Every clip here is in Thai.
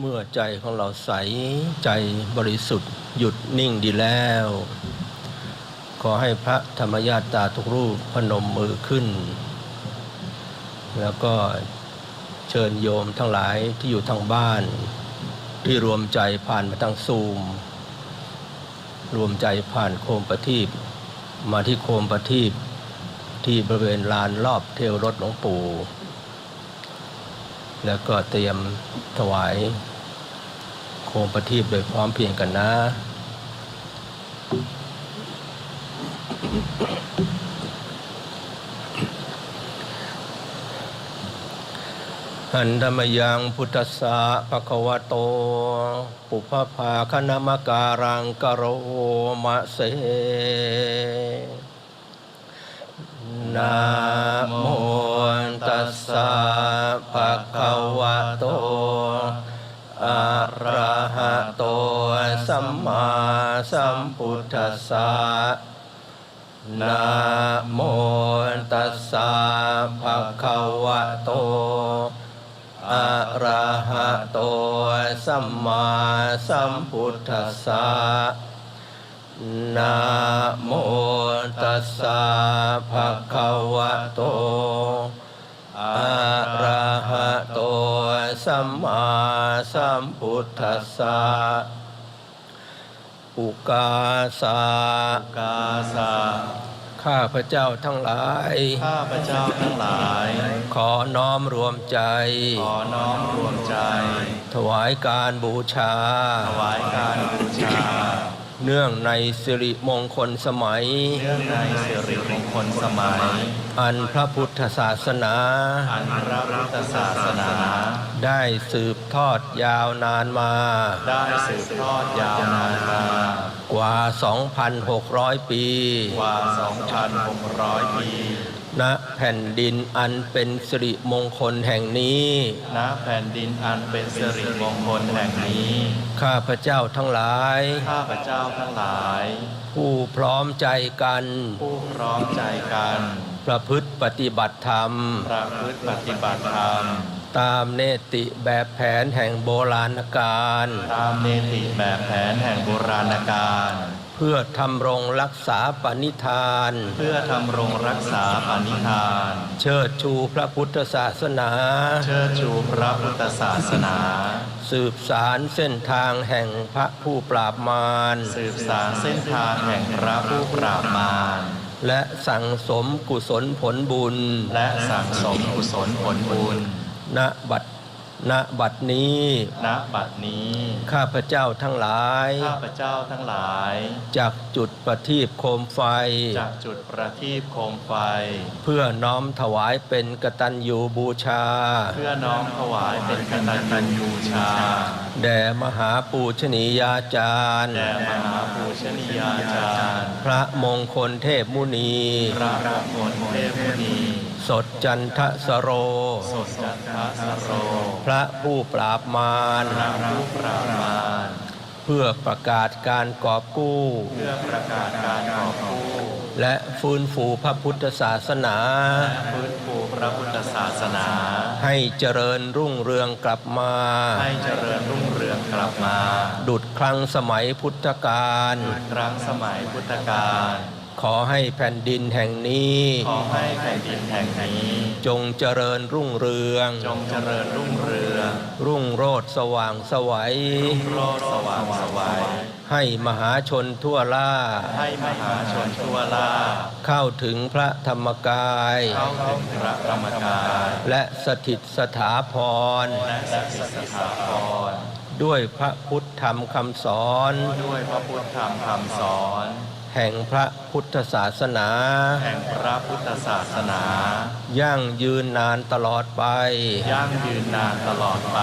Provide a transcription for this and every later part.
เมื่อใจของเราใสใจบริสุทธิ์ หยุดนิ่งดีแล้ว ขอให้พระธรรมญาตาทุกรูปพนมมือขึ้น แล้วก็เชิญโยมทั้งหลายที่อยู่ทางบ้าน ที่รวมใจผ่านมาทางซูม รวมใจผ่านโคมประทีปมาที่โคมประทีปที่บริเวณลานรอบเทวรถหลวงปู่ แล้วก็เตรียมถวาย โคมประทีปโดยพร้อมเพรียงกันนะหันธรรมยังพุทธสสะภะคะวะโต ปุพพาคณมการังกโรมะเสนะโม ตัสสะภะคะวะโต อะระหะโต สัมมาสัมพุทธัสสะนะโมตัสสะภะคะวะโต อะระหะโต สัมมาสัมพุทธัสสะนะโมตัสสะภะคะวะโต อะระหะโตสัมมาสัมพุทธัสสะอุกาสากาสะข้าพเจ้าทั้งหลาย ข้าพเจ้าทั้งหลาย ขอน้อมรวมใจ ขอน้อมรวมใจ ถวายการบูชา ถวายการบูชา เนื่องในสิริมงคลสมัย เนื่องในสิริมงคลสมัย อันพระพุทธศาสนา อันพระพุทธศาสนา ได้สืบทอดยาวนานมา ได้สืบทอดยาวนานมากว่า 2,600 ปี กว่า 2,600 ปี ณแผ่นดินอันเป็นสิริมงคลแห่งนี้ณแผ่นดินอันเป็นสิริมงคลแห่งนี้ ข้าพเจ้าทั้งหลาย ข้าพเจ้าทั้งหลาย ผู้พร้อมใจกัน ผู้พร้อมใจกัน ประพฤติปฏิบัติธรรม ประพฤติปฏิบัติธรรม ตามเนติแบบแผนแห่งโบราณกาลตามเนติแบบแผนแห่งโบราณกาล เพื่อทำรงรักษาปณิธาน เพื่อทำรงรักษาปณิธาน เชิดชูพระพุทธศาสนา เชิดชูพระพุทธศาสนา สืบสารเส้นทางแห่งพระผู้ปราบมารสืบสารเส้นทางแห่งพระผู้ปราบมารและสั่งสมกุศลผลบุญ และสั่งสมกุศลผลบุญณบัด ณบัดนี้ ณบัดนี้ ข้าพเจ้าทั้งหลาย ข้าพเจ้าทั้งหลาย จากจุดประทีปโคมไฟ จากจุดประทีปโคมไฟ เพื่อน้อมถวายเป็นกตัญญูบูชา เพื่อน้อมถวายเป็นกตัญญูบูชา แด่มหาปูชนียาจารย์ แด่มหาภูชนียาจารย์ พระมงคลเทพมุนี พระมงคลเทพมุนี สดจันทสโร สดจันทสโร พระผู้ปราบมารพระผู้ปราบมารเพื่อประกาศการกอบกู้ เพื่อประกาศการขอบกู้ และฟื้นฟูพระพุทธศาสนาฟื้นฟูพระพุทธศาสนา ให้เจริญรุ่งเรืองกลับมา ให้เจริญรุ่งเรืองกลับมา ดุดครั้งสมัยพุทธกาลครั้งสมัยพุทธกาล ขอให้แผ่นดินแห่งนี้ ขอให้แผ่นดินแห่งนี้ จงเจริญรุ่งเรือง จงเจริญรุ่งเรือง รุ่งโรจน์สว่างไสวัยรุ่งโรจน์สว่างไสวัยให้มหาชนทั่วล่า ให้มหาชนทั่วล่า เข้าถึงพระธรรมกาย เข้าถึงพระธรรมกาย และสถิตสถาพร และศักดิ์สิทธิ์สถาพร ด้วยพระพุทธธรรมคำสอน ด้วยพระพุทธธรรมคำสอน แห่งพระพุทธศาสนา แห่งพระพุทธศาสนา ยั่งยืนนานตลอดไป ยั่งยืนนานตลอดไป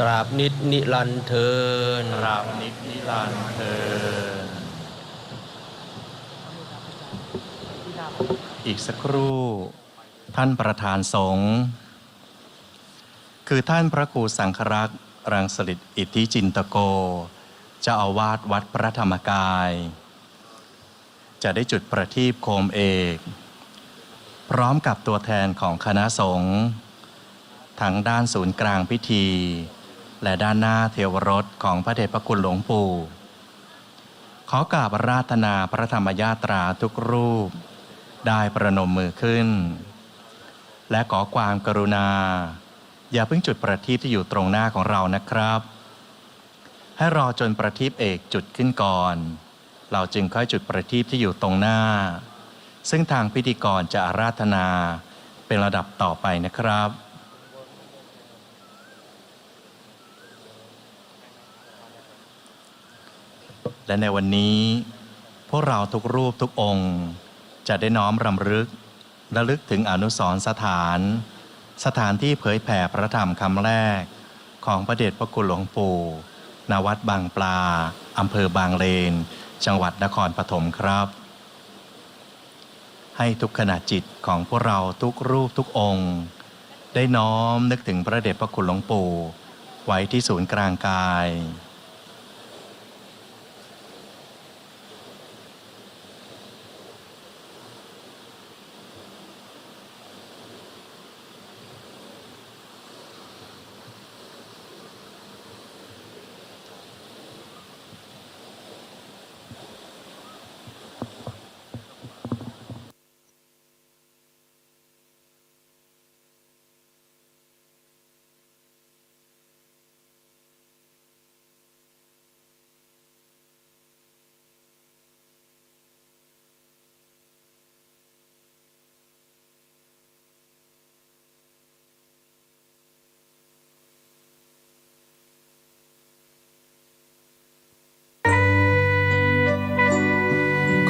ตราบนิดนิรันดร์เทินตราบนิจนิรันดร์เธอญอีกสักครู่ ท่านประธานสงฆ์คือท่านพระครูสังครักษ์รังสลิดอิทธิจินตโกเจ้าอาวาสวัดพระธรรมกาย จะได้จุดประทีปโคมเอก พร้อมกับตัวแทนของคณะสงฆ์ทั้งด้านศูนย์กลางพิธี และด้านหน้าเทวรถของพระเดชพระคุณหลวงปู่ ขอกราบราธนาพระธรรมญาตราทุกรูป ได้ประนมมือขึ้น และขอความกรุณา อย่าเพิ่งจุดประทีปที่อยู่ตรงหน้าของเรานะครับ ให้รอจนประทีปเอกจุดขึ้นก่อน เราจึงค่อยจุดประทีปที่อยู่ตรงหน้า ซึ่งทางพิธีกรจะอาราธนาเป็นระดับต่อไปนะครับและในวันนี้ พวกเราทุกรูปทุกองค์ จะได้น้อมรำลึก ระลึกถึงอนุสรณ์สถาน สถานที่เผยแผ่พระธรรมคำแรก ของพระเดชพระคุณหลวงปู่ ณวัดบางปลาอำเภอบางเลน จังหวัดนครปฐมครับ ให้ทุกขณะจิตของพวกเราทุกรูปทุกองค์ ได้น้อมนึกถึงพระเดชพระคุณหลวงปู่ ไว้ที่ศูนย์กลางกาย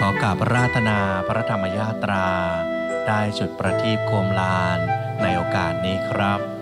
ขอก ราธนาพระธรรมยาตรา ได้จุดประทีปโคมลานในโอกาสนี้ครับ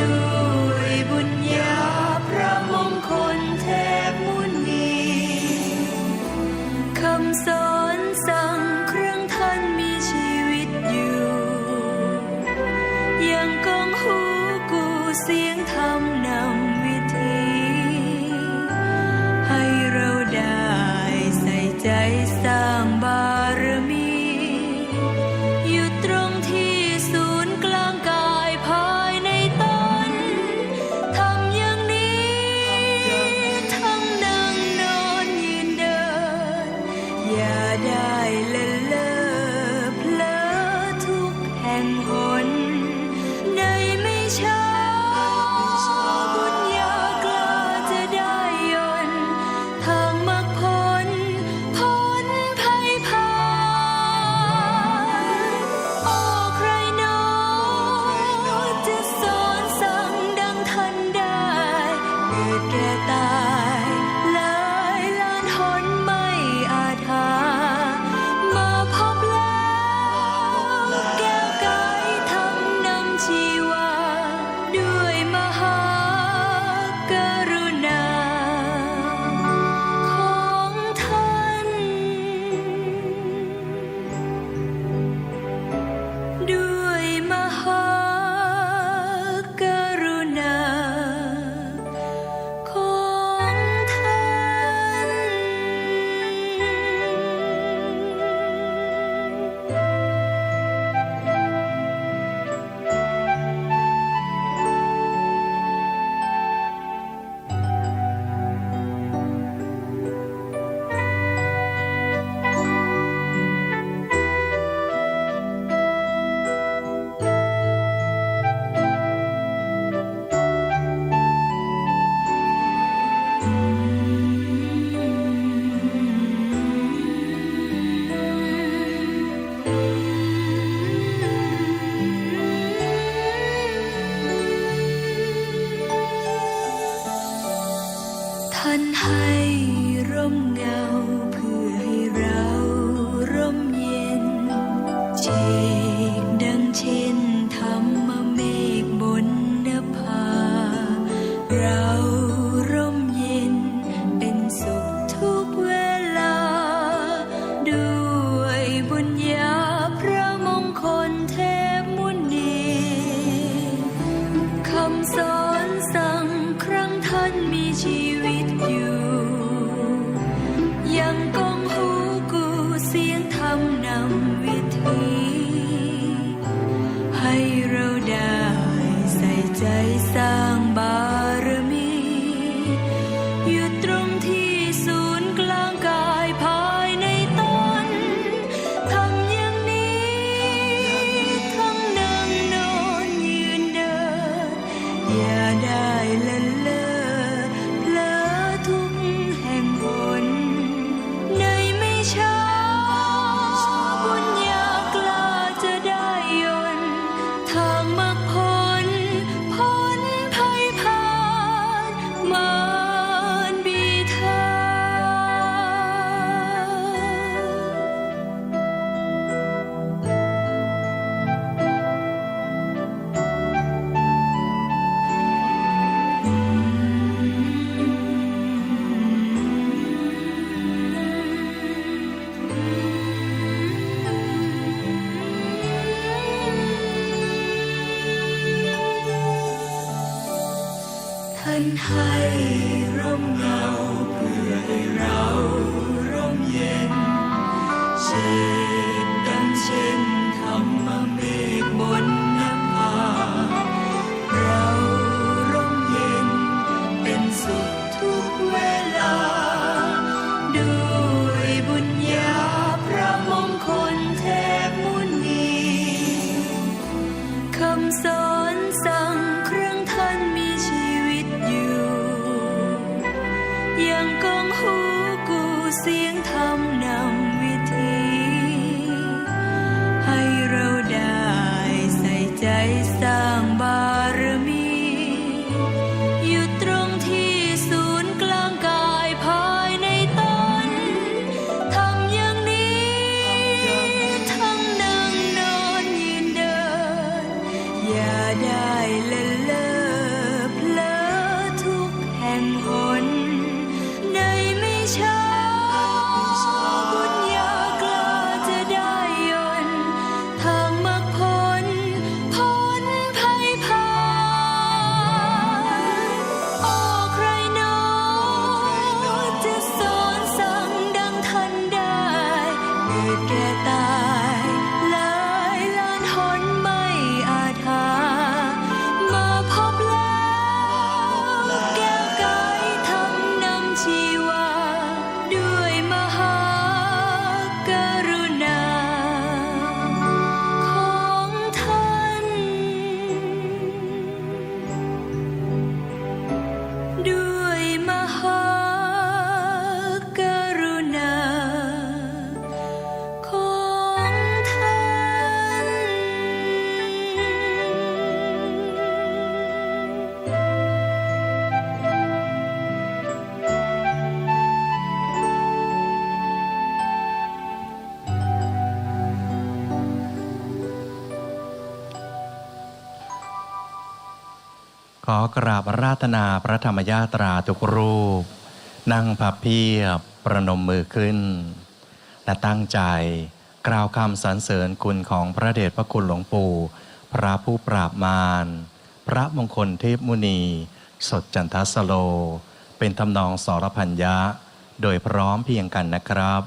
ด้วยบุญญาพระมงคลเทพมุนีคำสอน ท่นให้ร่มเงาเพื่อให้เราร่มเย็นเช่นดังเช่นธรรมเมฆบน waste of ขอกราบราตนาพระธรรมญาตราทุกรูป นั่งพับเพียบประนมมือขึ้น และตั้งใจกล่าวคำสรรเสริญคุณของพระเดชพระคุณหลวงปู่ พระผู้ปราบมาร พระมงคลเทพมุนี สดจันทสโล เป็นทำนองสรพัญญะ โดยพร้อมเพียงกันนะครับ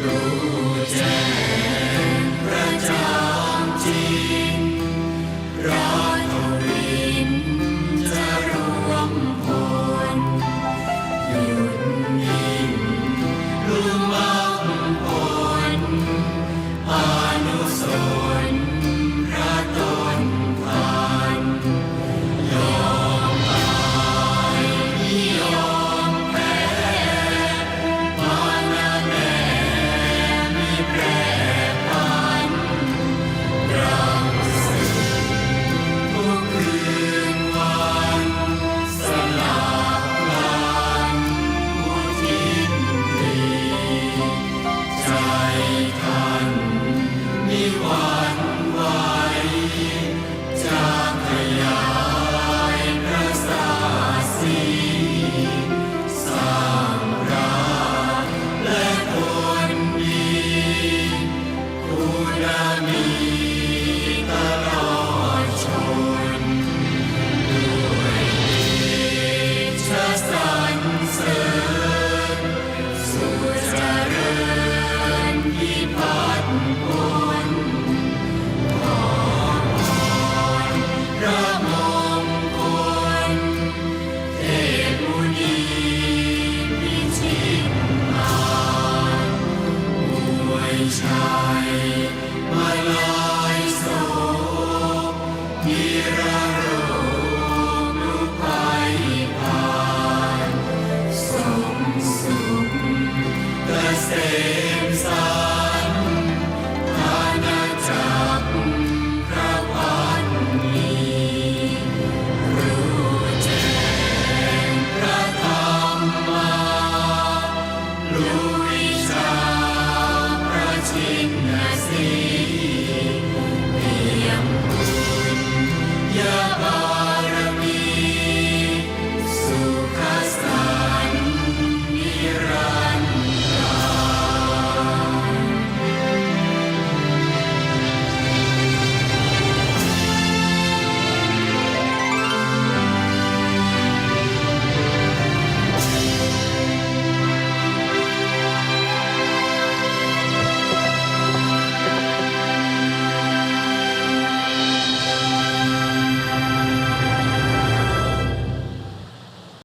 grow. see.